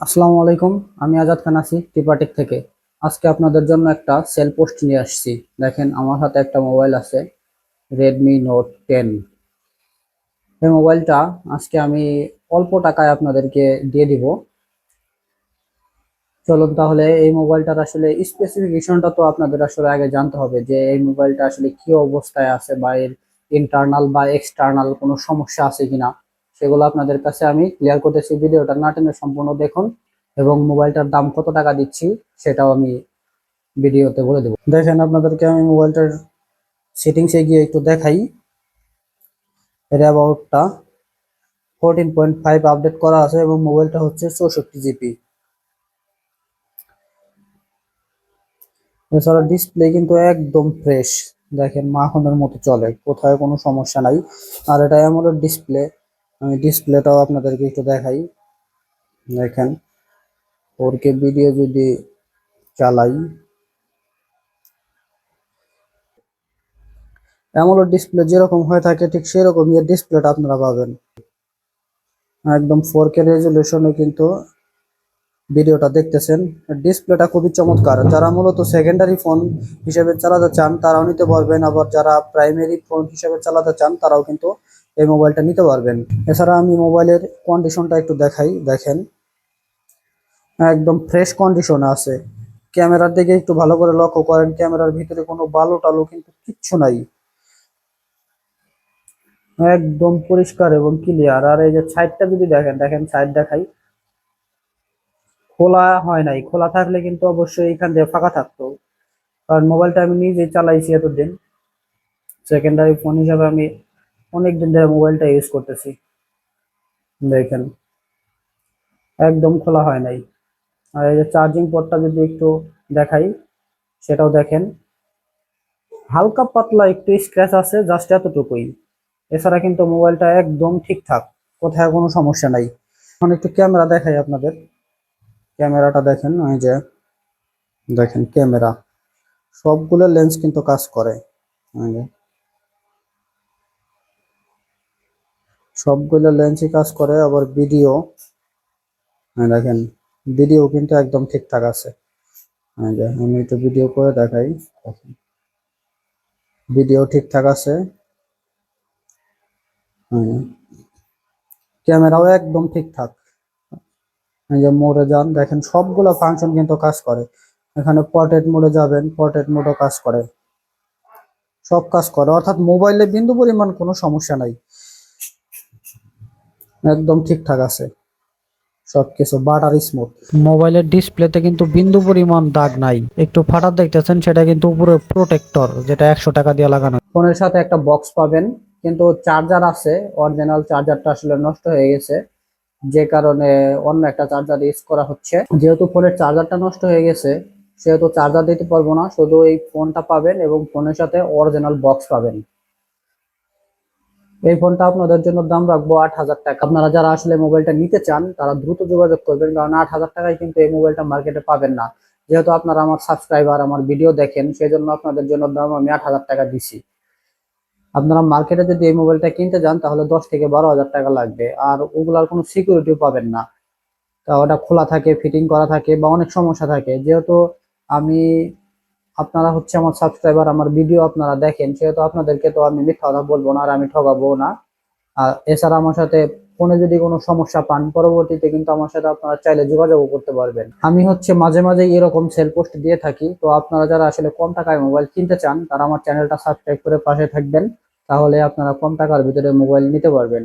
আসসালামু আলাইকুম, আমি আজাদ খান আছি টিপাটেক থেকে। আজকে আপনাদের জন্য একটা সেল পোস্ট নিয়ে আসছি। দেখেন, আমার হাতে একটা মোবাইল আছে রেডমি নোট টেন এই মোবাইলটা আজকে আমি অল্প টাকায় আপনাদেরকে দিয়ে দিব। চলুন তাহলে, এই মোবাইলটার আসলে স্পেসিফিকেশনটা তো আপনাদের আসলে আগে জানতে হবে যে, এই মোবাইলটা আসলে কি অবস্থায় আছে বা এর ইন্টারনাল বা এক্সটার্নাল কোনো সমস্যা আছে কিনা। সেগুলো আপনাদের কাছে আমি ক্লিয়ার করতেছি। ভিডিওটা না টেনে সম্পূর্ণ দেখুন এবং মোবাইলটার দাম কত টাকা দিচ্ছি সেটাও আমি ভিডিওতে বলে দেবো। দেখেন আপনাদেরকে আমি মোবাইলটার সেটিংসে গিয়ে একটু দেখাই। এর অ্যাবাউটটা ফোরটিন পয়েন্ট ফাইভ আপডেট করা আছে এবং মোবাইলটা হচ্ছে চৌষট্টি জিবি এছাড়া ডিসপ্লে কিন্তু একদম ফ্রেশ দেখেন মাখনের মতো চলে, কোথায় কোনো সমস্যা নাই। আর এটা অ্যামোলেড ডিসপ্লে আমি ডিসপ্লেটাও আপনাদেরকে একটু দেখাই। দেখেন, ওরকে ভিডিও যদি চালাই অ্যামোলেড ডিসপ্লে যেরকম হয়ে থাকে, ঠিক সেরকমই এর ডিসপ্লেটা আপনারা পাবেন। একদম ফোর কে রেজলিউশনে কিন্তু ভিডিওটা দেখতেছেন। ডিসপ্লেটা খুবই চমৎকার। যারা মূলত সেকেন্ডারি ফোন হিসেবে চালাতে চান, তারাও নিতে পারবেন। আবার যারা প্রাইমারি ফোন হিসেবে চালাতে চান, তারাও কিন্তু এই মোবাইলটা নিতে পারবেন। এছাড়া আমি মোবাইলের কন্ডিশনটা একটু দেখাই, দেখেন। একদম ফ্রেশ কন্ডিশনে আছে। ক্যামেরার দিকে একটু ভালো করে লক্ষ্য করেন, ক্যামেরার ভিতরে কোনো বালু টালু কিন্তু কিচ্ছু নাই। একদম পরিষ্কার এবং ক্লিয়ার আর এই যে সাইডটা যদি দেখেন দেখেন সাইড দেখাই। খোলা হয় নাই। খোলা থাকলে কিন্তু অবশ্যই এখান দিয়ে ফাঁকা থাকতো। কারণ মোবাইলটা আমি নিজেই চালাইছি এতদিন। সেকেন্ডারি ফোন হিসাবে আমি অনেক দিন ধরে মোবাইলটা ইউজ করতেছি। দেখেন। একদম খোলা হয় নাই। আর এই যে চার্জিং পোর্টটা যদি একটু দেখাই, সেটাও দেখেন। হালকা পাতলা একটু স্ক্র্যাচ আছে জাস্ট এতটুকুই। এছাড়া কিন্তু মোবাইলটা একদম ঠিকঠাক। কোথায় কোনো সমস্যা নাই। এখন একটু ক্যামেরা দেখাই আপনাদের। ক্যামেরাটা দেখেন, ওই যে দেখেন ক্যামেরা। সবগুলো লেন্স কিন্তু কাজ করে ওই যে সবগুলো লেন্সই কাজ করে, আবার ভিডিও। দেখেন, ভিডিও কিন্তু একদম ঠিকঠাক আছে। এই যে আমি একটু ভিডিও করে দেখাই। ভিডিও ঠিকঠাক আছে। ক্যামেরাও একদম ঠিকঠাক। যে মোডে যান, দেখেন, সবগুলো ফাংশন কিন্তু কাজ করে। এখানে পোর্ট্রেট মোডে যাবেন পোর্ট্রেট মোডও কাজ করে। সব কাজ করে। অর্থাৎ মোবাইলে বিন্দু পরিমাণ কোনো সমস্যা নাই। একদম ঠিকঠাক আছে। সবকিছু বাটার স্মুথ মোবাইলের ডিসপ্লেতে কিন্তু বিন্দু পরিমাণ দাগ নাই। একটু ফাটা দেখতেছেন সেটা কিন্তু উপরে প্রোটেক্টর যেটা একশো টাকা দিয়ে লাগানো। ফোনের সাথে একটা বক্স পাবেন কিন্তু চার্জার আছে অরিজিনাল চার্জারটা আসলে নষ্ট হয়ে গেছে। যে কারণে অন্য একটা চার্জার ইউজ করা হচ্ছে। যেহেতু ফোনের চার্জারটা নষ্ট হয়ে গেছে সেহেতু চার্জার দিতে পারব না শুধু এই ফোনটা পাবেন এবং ফোনের সাথে অরিজিনাল বক্স পাবেন। এই ফোনটা আপনাদের জন্য দাম রাখব আট হাজার টাকা। আপনারা যারা আসলে মোবাইলটা নিতে চান, তারা দ্রুত যোগাযোগ করবেন, কারণ আট হাজার টাকায় কিন্তু এই মোবাইলটা মার্কেটে পাবেন না। যেহেতু আপনারা আমার সাবস্ক্রাইবার, আমার ভিডিও দেখেন সেই জন্য আপনাদের জন্য দাম আমি আট হাজার টাকা দিছি। আপনারা মার্কেটে যদি এই মোবাইলটা কিনতে যান, তাহলে দশ থেকে বারো হাজার টাকা লাগবে। আর ওগুলার কোনো সিকিউরিটিও পাবেন না। তা ওটা খোলা থাকে ফিটিং করা থাকে বা অনেক সমস্যা থাকে। যেহেতু আমি আপনারা হচ্ছে আমার সাবস্ক্রাইবার আমার ভিডিও আপনারা দেখেন, সেহেতু আপনাদেরকে তো আমি মিথ্যা কথা বলব না আর আমি ঠকাবো না। আর এছাড়া আমার সাথে ফোনে যদি কোনো সমস্যা পান, পরবর্তীতে কিন্তু আমার সাথে আপনারা চাইলে যোগাযোগ করতে পারবেন। আমি হচ্ছে মাঝে মাঝে এরকম সেল পোস্ট দিয়ে থাকি, তো আপনারা যারা আসলে কম টাকায় মোবাইল কিনতে চান, তারা আমার চ্যানেলটা সাবস্ক্রাইব করে পাশে থাকবেন, তাহলে আপনারা কম টাকার ভিতরে মোবাইল নিতে পারবেন।